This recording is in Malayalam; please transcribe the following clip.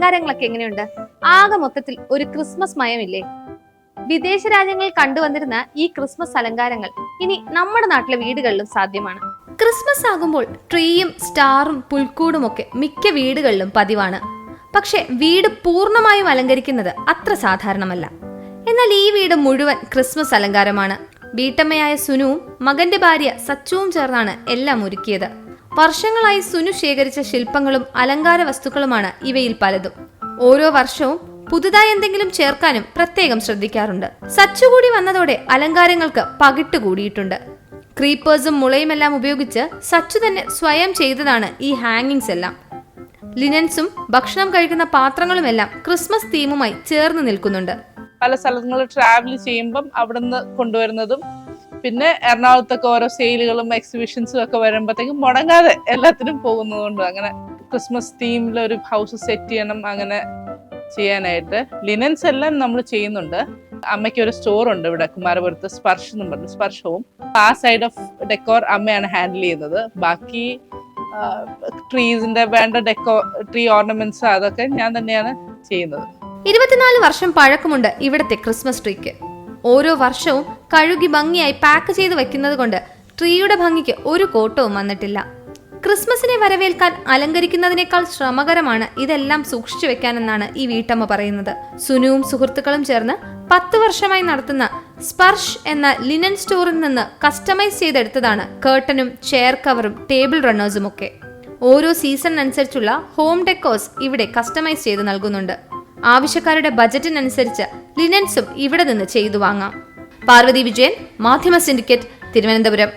അലങ്കാരങ്ങളൊക്കെ എങ്ങനെയുണ്ട്? ആകെ മൊത്തത്തിൽ ഒരു ക്രിസ്മസ് മയമില്ലേ? വിദേശ രാജ്യങ്ങളിൽ കണ്ടുവന്നിരുന്ന ഈ ക്രിസ്മസ് അലങ്കാരങ്ങൾ ഇനി നമ്മുടെ നാട്ടിലെ വീടുകളിലും സാധ്യമാണ്. ക്രിസ്മസ് ആകുമ്പോൾ ട്രീയും സ്റ്റാറും പുൽക്കൂടും ഒക്കെ മിക്ക വീടുകളിലും പതിവാണ്. പക്ഷെ വീട് പൂർണമായും അലങ്കരിക്കുന്നത് അത്ര സാധാരണമല്ല. എന്നാൽ ഈ വീട് മുഴുവൻ ക്രിസ്മസ് അലങ്കാരമാണ്. വീട്ടമ്മയായ സുനുവും മകന്റെ ഭാര്യ സച്ചുവും ചേർന്നാണ് എല്ലാം ഒരുക്കിയത്. വർഷങ്ങളായി സുനു ശേഖരിച്ച ശില്പങ്ങളും അലങ്കാര വസ്തുക്കളുമാണ് ഇവയിൽ പലതും. ഓരോ വർഷവും പുതുതായി എന്തെങ്കിലും ചേർക്കാനും പ്രത്യേകം ശ്രദ്ധിക്കാറുണ്ട്. സച്ചുകൂടി വന്നതോടെ അലങ്കാരങ്ങൾക്ക് പകിട്ട് കൂടിയിട്ടുണ്ട്. ക്രീപ്പേഴ്സും മുളയുമെല്ലാം ഉപയോഗിച്ച് സച്ചു തന്നെ സ്വയം ചെയ്തതാണ് ഈ ഹാങ്ങിങ്സ് എല്ലാം. ലിനൻസും ഭക്ഷണം കഴിക്കുന്ന പാത്രങ്ങളും എല്ലാം ക്രിസ്മസ് തീമുമായി ചേർന്ന് നിൽക്കുന്നുണ്ട്. പല സ്ഥലങ്ങളിൽ ട്രാവൽ ചെയ്യുമ്പം അവിടുന്ന് കൊണ്ടുവരുന്നതും പിന്നെ എറണാകുളത്തൊക്കെ ഓരോ സെയിലുകളും എക്സിബിഷൻസും ഒക്കെ വരുമ്പോഴത്തേക്കും മുടങ്ങാതെ എല്ലാത്തിനും പോകുന്നതുകൊണ്ട് അങ്ങനെ ക്രിസ്മസ് തീമിൽ ഒരു ഹൗസ് സെറ്റ് ചെയ്യണം അങ്ങനെ ചെയ്യാനായിട്ട് ലിനൻസ് എല്ലാം നമ്മൾ ചെയ്യുന്നുണ്ട്. അമ്മയ്ക്ക് ഒരു സ്റ്റോർ ഉണ്ട് ഇവിടെ കുമാരപുരത്ത് സ്പർശ് എന്ന് പറഞ്ഞു സ്പർശവും ആ സൈഡ് ഓഫ് ഡെക്കോർ അമ്മയാണ് ഹാൻഡിൽ ചെയ്യുന്നത്. ബാക്കി ട്രീസിന്റെ വേണ്ട ഡെക്കോ ട്രീ ഓർണമെന്റ്സ് അതൊക്കെ ഞാൻ തന്നെയാണ് ചെയ്യുന്നത്. ഇരുപത്തിനാല് വർഷം പഴക്കമുണ്ട് ഇവിടുത്തെ ക്രിസ്മസ് ട്രീക്ക് ഓരോ വർഷവും കഴുകി ഭംഗിയായി പാക്ക് ചെയ്ത് വെക്കുന്നത് കൊണ്ട് ട്രീയുടെ ഭംഗിക്ക് ഒരു കോട്ടവും വന്നിട്ടില്ല. ക്രിസ്മസിനെ വരവേൽക്കാൻ അലങ്കരിക്കുന്നതിനേക്കാൾ ശ്രമകരമാണ് ഇതെല്ലാം സൂക്ഷിച്ചു വെക്കാനെന്നാണ് ഈ വീട്ടമ്മ പറയുന്നത്. സുനുവും സുഹൃത്തുക്കളും ചേർന്ന് പത്ത് വർഷമായി നടത്തുന്ന സ്പർശ് എന്ന ലിനൻ സ്റ്റോറിൽ നിന്ന് കസ്റ്റമൈസ് ചെയ്തെടുത്തതാണ് കേർട്ടനും ചെയർ കവറും ടേബിൾ റണ്ണേഴ്സും ഒക്കെ. ഓരോ സീസൺ അനുസരിച്ചുള്ള ഹോം ഡെക്കോസ് ഇവിടെ കസ്റ്റമൈസ് ചെയ്ത് നൽകുന്നുണ്ട്. ആവശ്യക്കാരുടെ ബജറ്റിനനുസരിച്ച് ലിനൻസും ഇവിടെ നിന്ന് ചെയ്തു വാങ്ങാം. പാർവതി വിജയൻ മാധ്യമ സിൻഡിക്കേറ്റ് തിരുവനന്തപുരം.